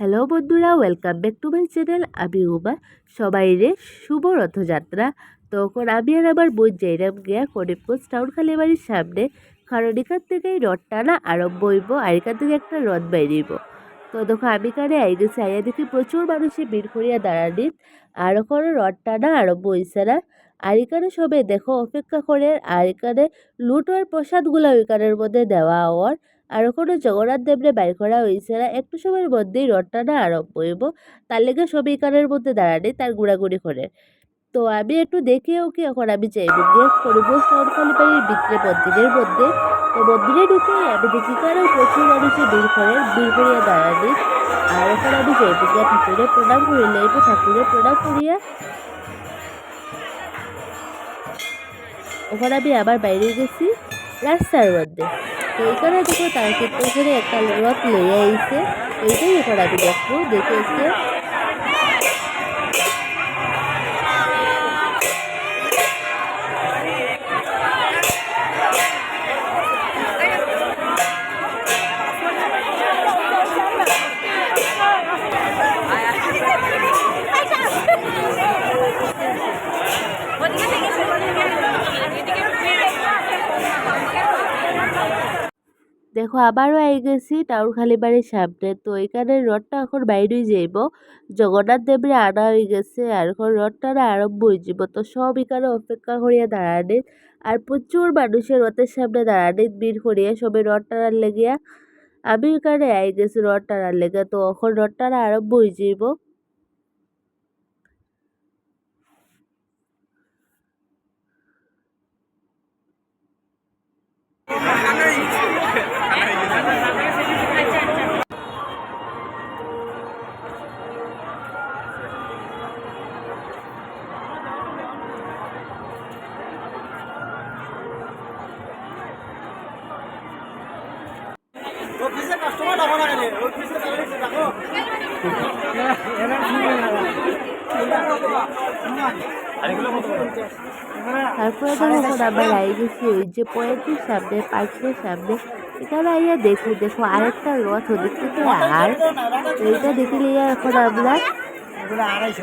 Hello বন্ধুরা welcome back to my channel আমি উমা। সবাই রে, শুভ রথযাত্রা। তখন আমি আর আমার বোন যাইরাম গিয়া করিমগঞ্জ টাউন খালিবাড়ির সামনে কারণ এখান থেকেই রথ টানা আরম্ভ হইব, আর এখান থেকে একটা রথ বাইরিব তো দেখো আমি কানে আই গেছি আইয়া দেখি প্রচুর মানুষে ভিড় করিয়া দাঁড়ানিত, আর ওখানে রথ টানা আরম্ভ হইছে না। আর এখানে সবাই দেখো, অপেক্ষা করে আর এখানে লুট আর প্রসাদগুলো ওইখানের মধ্যে দেওয়া হওয়ার আর ওখানে জগন্নাথ দেবরে বাইর করা হয়েছে না একটু সময়ের মধ্যেই রথটানা আরম্ভ হইব। তার লেগে কানের মধ্যে দাঁড়ানি তার ঘোরাঘুরি করে তো আমি একটু দেখে ওকে এখন আমি চাইব গিয়ে করিমগঞ্জ টাউন কালীবাড়ির বিক্রে মন্দিরের মধ্যে। তো মন্দিরে ঢুকে আমি দেখি কারণ প্রচুর মানুষে ভিড় করে ভিড় করিয়া দাঁড়ানি আর এখন আমি যাইব গিয়া ঠাকুরে প্রণাম করি লাইব ঠাকুরে প্রণাম করিয়া ওখানে আমি আবার বাইরে গেছি রাস্তার মধ্যে। তো এখানে দেখো তার ক্ষেত্রে একটা রথ লইয়া আইছে। এইটাই এখন আমি দেখব দেখে এসে দেখো আবারও আই গেছি টাউন খালিবাড়ির সামনে। তো এখানে রথটা এখন বাইরেই যাইব। জগন্নাথ দেবরে আনা হয়ে গেছে আর এখন রথটা আরম্ভ হয়ে যাব তো সব এখানে অপেক্ষা করিয়া দাঁড়ানি। আর প্রচুর মানুষের রথের সামনে দাঁড়ানি। ভিড় করিয়া সবাই রথ টানার লেগিয়া। আমি এখানে আই গেছি টানার লেগে। তো এখন রথ টানা আরম্ভ হয়ে যাইব। তারপরে তো এখন আবার আই গেছি ওই যে পয়েন্টের সামনে পাঁচশো সামনে এখানে আইয়া দেখি, দেখো আরেকটা রথ ওদিক থেকে আর, এইটা দেখে নিয়ে এখন আমরা। আড়াইশো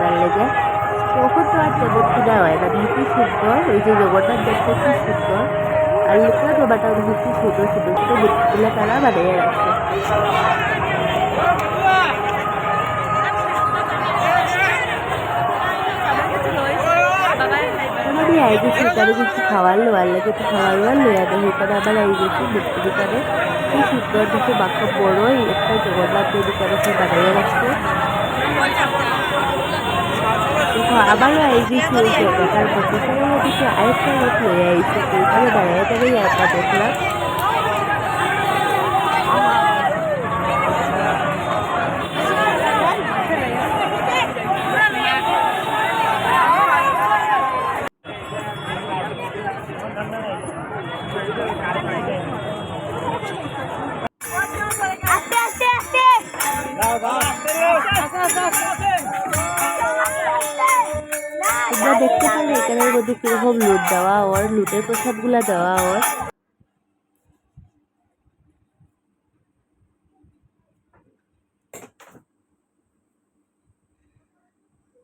যাত্রার লেগে। তখন তো আর কিনা হয়? না ভীতি সুন্দর ওই যে জগন্নাথ দেখতে কি সুন্দর আর বাবাটাও দেখো কি সুন্দর সুন্দর মূর্তিগুলো তারা বানিয়ে রাখছে আই এখানে কিছু খাওয়ার লোয়ার লইয়া দেয় এখানে আবার আই গেছি মূর্তি দোকানে কি সুন্দর দেখো বাক্য বড় একটা জগন্নাথ দেব দোকানে সে বানিয়ে রাখছে। আবারও আই গেছি ওই মধ্যে সেখানে দেখি আরেকটা লোক লইয়া আইছে এখানে দাঁড়িয়ে দাঁড়িয়ে একটা দেখলাম তোমরা দেখতে পারো এখানের মধ্যে কীরকম লুট দেওয়া ওর লুটের প্রসাদগুলা দেওয়া ওর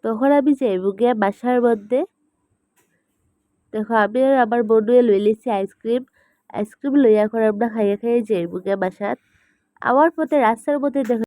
তখন আমি যাইব গিয়া বাসার মধ্যে। দেখো, আমি আর আমার বন্ধুয়ে লই লিছি আইসক্রিম। আইসক্রিম লইয়া করে আমরা খাইয়ে খাইয়ে যাইব গিয়া বাসাত। আওয়ার পথে রাস্তার মধ্যে দেখো